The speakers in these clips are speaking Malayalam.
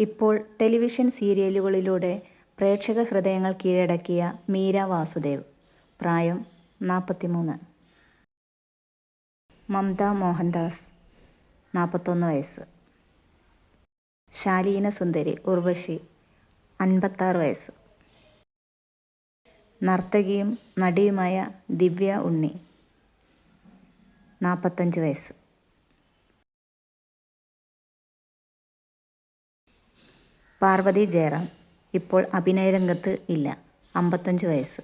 ഇപ്പോൾ ടെലിവിഷൻ സീരിയലുകളിലൂടെ പ്രേക്ഷക ഹൃദയങ്ങൾ കീഴടക്കിയ മീര വാസുദേവ്. പ്രായം നാൽപ്പത്തിമൂന്ന് മമത മോഹൻദാസ് നാൽപ്പത്തൊന്ന് വയസ്സ്. ശാലീന സുന്ദരി ഉർവശി അൻപത്താറ് വയസ്സ്. നർത്തകിയും നടിയുമായ ദിവ്യ ഉണ്ണി നാൽപ്പത്തഞ്ച് വയസ്സ്. പാർവതി ജയറാം. ഇപ്പോൾ അഭിനയരംഗത്ത് ഇല്ല. അമ്പത്തഞ്ച് വയസ്സ്.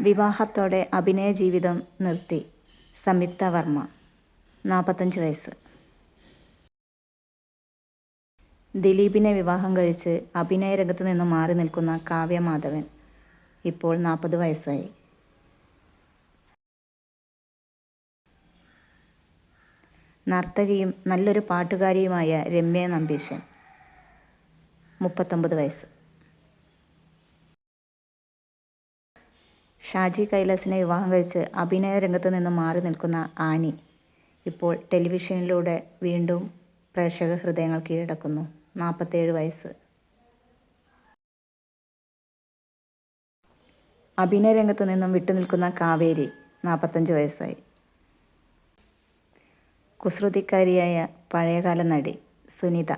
വിവാഹത്തോടെ അഭിനയ ജീവിതം നിർത്തി. സംയുക്ത വർമ്മ. നാൽപ്പത്തഞ്ച് വയസ്സ്. ദിലീപിനെ വിവാഹം കഴിച്ച് അഭിനയ രംഗത്ത് നിന്ന് മാറി നിൽക്കുന്ന കാവ്യ മാധവൻ ഇപ്പോൾ നാൽപ്പത് വയസ്സായി. നർത്തകിയും നല്ലൊരു പാട്ടുകാരിയുമായ രമ്യ നമ്പീശൻ. മുപ്പത്തൊമ്പത് വയസ്സ്. ഷാജി കൈലാസിനെ വിവാഹം കഴിച്ച് അഭിനയ രംഗത്ത് നിന്ന് മാറി നിൽക്കുന്ന ആനി ഇപ്പോൾ ടെലിവിഷനിലൂടെ വീണ്ടും പ്രേക്ഷക ഹൃദയങ്ങൾ കീഴടക്കുന്നു. നാൽപ്പത്തേഴ് വയസ്സ്. അഭിനയ രംഗത്ത് നിന്നും വിട്ടുനിൽക്കുന്ന കാവേരി നാൽപ്പത്തഞ്ച് വയസ്സായി. കുസൃതിക്കാരിയായ പഴയകാല നടി സുനിത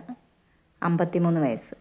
അമ്പത്തിമൂന്ന് വയസ്സ്.